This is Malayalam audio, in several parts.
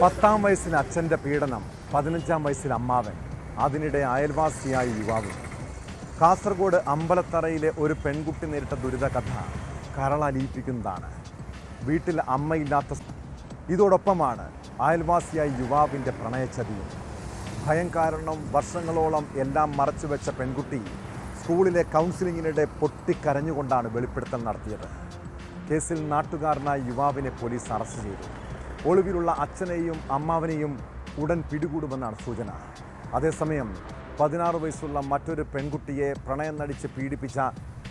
പത്താം വയസ്സിൽ അച്ഛന്റെ പീഡനം പതിനഞ്ചാം വയസ്സിൽ അമ്മാവൻ അതിനിടെ അയൽവാസിയായ യുവാവ്. കാസർഗോഡ് അമ്പലത്തറയിലെ ഒരു പെൺകുട്ടി നേരിട്ട ദുരിത കഥ കരളലിയിപ്പിക്കുന്നതാണ്. വീട്ടിൽ അമ്മയില്ലാത്ത ഇതോടൊപ്പമാണ് അയൽവാസിയായ യുവാവിന്റെ പ്രണയച്ചതിയും ഭയം കാരണം വർഷങ്ങളോളം എല്ലാം മറച്ചുവെച്ച പെൺകുട്ടി സ്കൂളിലെ കൗൺസിലിങ്ങിനിടെ പൊട്ടിക്കരഞ്ഞുകൊണ്ടാണ് വെളിപ്പെടുത്തൽ നടത്തിയത്. കേസിൽ നാട്ടുകാരനായ യുവാവിനെ പോലീസ് അറസ്റ്റ് ചെയ്തു. ഒളിവിലുള്ള അച്ഛനെയും അമ്മാവനെയും ഉടൻ പിടികൂടുമെന്നാണ് സൂചന. അതേസമയം പതിനാറ് വയസ്സുള്ള മറ്റൊരു പെൺകുട്ടിയെ പ്രണയം നടിച്ച് പീഡിപ്പിച്ച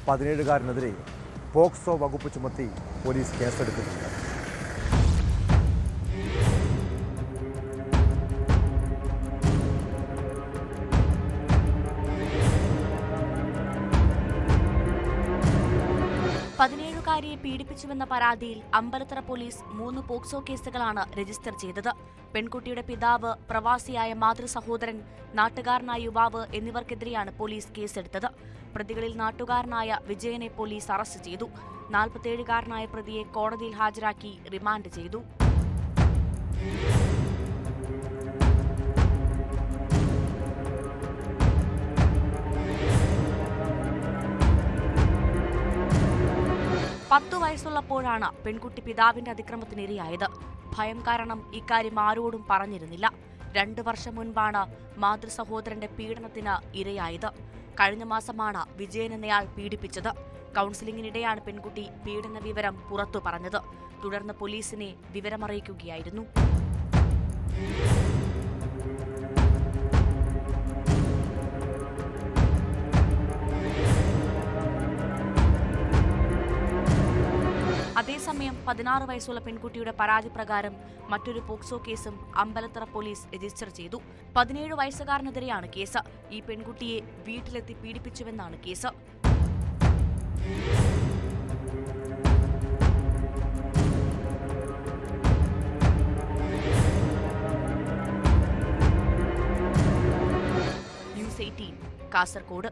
പതിനേഴുകാരനെതിരെ പോക്സോ വകുപ്പ് ചുമത്തി പോലീസ് കേസെടുത്തിട്ടുണ്ട്. പതിനേഴുകാരിയെ പീഡിപ്പിച്ചുവെന്ന പരാതിയിൽ അമ്പലത്തറ പോലീസ് മൂന്ന് പോക്സോ കേസുകളാണ് രജിസ്റ്റർ ചെയ്തത്. പെൺകുട്ടിയുടെ പിതാവ് പ്രവാസിയായ മാതൃ സഹോദരൻ നാട്ടുകാരനായ യുവാവ് എന്നിവർക്കെതിരെയാണ് പോലീസ് കേസെടുത്തത്. പ്രതികളിൽ നാട്ടുകാരനായ വിജയനെ പോലീസ് അറസ്റ്റ് ചെയ്തു. നാൽപ്പത്തിയേഴുകാരനായ പ്രതിയെ കോടതിയിൽ ഹാജരാക്കി റിമാൻഡ് ചെയ്തു. പത്തു വയസ്സുള്ളപ്പോഴാണ് പെൺകുട്ടി പിതാവിന്റെ അതിക്രമത്തിനിരയായത്. ഭയം കാരണം ഇക്കാര്യം ആരോടും പറഞ്ഞിരുന്നില്ല. രണ്ടു വർഷം മുൻപാണ് മാതൃസഹോദരന്റെ പീഡനത്തിന് ഇരയായത്. കഴിഞ്ഞ മാസമാണ് വിജയൻ എന്നയാൾ പീഡിപ്പിച്ചത്. കൗൺസിലിംഗിനിടെയാണ് പെൺകുട്ടി പീഡന വിവരം പുറത്തു പറഞ്ഞത്. തുടർന്ന് പോലീസിനെ വിവരമറിയിക്കുകയായിരുന്നു. അതേസമയം പതിനാറ് വയസ്സുള്ള പെൺകുട്ടിയുടെ പരാതി പ്രകാരം മറ്റൊരു പോക്സോ കേസും അമ്പലത്തറ പോലീസ് രജിസ്റ്റർ ചെയ്തു. പതിനേഴ് വയസ്സുകാരനെതിരെയാണ് കേസ്. ഈ പെൺകുട്ടിയെ വീട്ടിലെത്തി പീഡിപ്പിച്ചുവെന്നാണ് കേസ്. ന്യൂസ് കാസർഗോഡ്